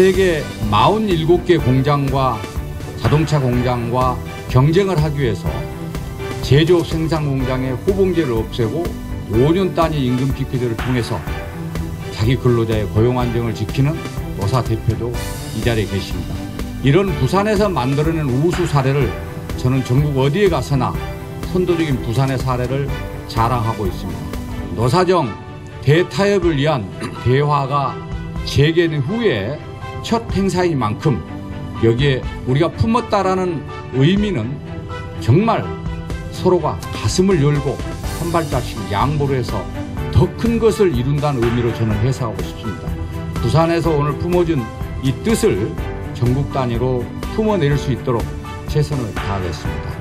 세계 47개 공장과 자동차 공장과 경쟁을 하기 위해서 제조업 생산 공장의 호봉제를 없애고 5년 단위 임금 PP들을 통해서 자기 근로자의 고용 안정을 지키는 노사 대표도 이 자리에 계십니다. 이런 부산에서 만들어낸 우수 사례를 저는 전국 어디에 가서나 선도적인 부산의 사례를 자랑하고 있습니다. 노사정 대타협을 위한 대화가 재개된 후에 첫 행사인 만큼 여기에 우리가 품었다라는 의미는 정말 서로가 가슴을 열고 한 발짝씩 양보를 해서 더 큰 것을 이룬다는 의미로 저는 해석하고 싶습니다. 부산에서 오늘 품어준 이 뜻을 전국 단위로 품어낼 수 있도록 최선을 다하겠습니다.